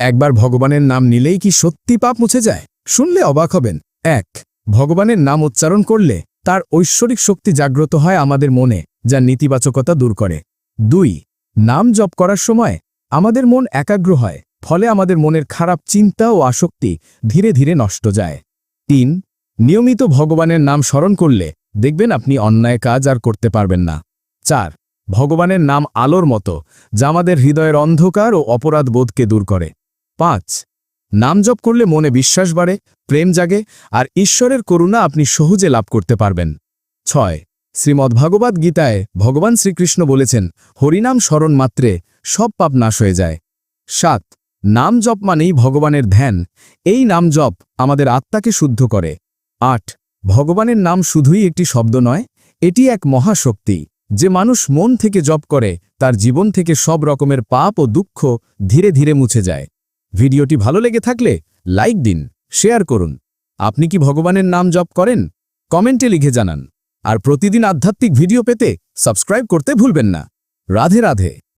একবার ভগবানের নাম নিলেই কি সত্যি পাপ মুছে যায়? শুনলে অবাক হবেন। এক, ভগবানের নাম উচ্চারণ করলে তার ঐশ্বরিক শক্তি জাগ্রত হয় আমাদের মনে, যা নেতিবাচকতা দূর করে। দুই, নাম জপ করার সময় আমাদের মন একাগ্র হয়, ফলে আমাদের মনের খারাপ চিন্তা ও আসক্তি ধীরে ধীরে নষ্ট যায়। তিন, নিয়মিত ভগবানের নাম স্মরণ করলে দেখবেন আপনি অন্যায় কাজ আর করতে পারবেন না। চার, ভগবানের নাম আলোর মতো, যা আমাদের হৃদয়ের অন্ধকার ও অপরাধ বোধকে দূর করে। পাঁচ। নাম জপ করলে মনে বিশ্বাস বাড়ে, প্রেম জাগে, আর ঈশ্বরের করুণা আপনি সহজে লাভ করতে পারবেন। ছয়। শ্রীমদ্ভাগবত গীতায় ভগবান শ্রীকৃষ্ণ বলেছেন, হরিনাম স্মরণ মাত্রে সব পাপ নাশ হয়ে যায়। সাত। নাম জপ মানেই ভগবানের ধ্যান। এই নাম জপ আমাদের আত্মাকে শুদ্ধ করে। আট। ভগবানের নাম শুধুই একটি শব্দ নয়, এটি এক মহাশক্তি, যে মানুষ মন থেকে জপ করে, তার জীবন থেকে সব রকমের পাপ ও দুঃখ ধীরে ধীরে মুছে যায়। ভিডিওটি ভালো লেগে থাকলে লাইক দিন, শেয়ার করুন। আপনি কি ভগবানের নাম জপ করেন? কমেন্টে লিখে জানান। আর প্রতিদিন আধ্যাত্মিক ভিডিও পেতে সাবস্ক্রাইব করতে ভুলবেন না। রাধে রাধে।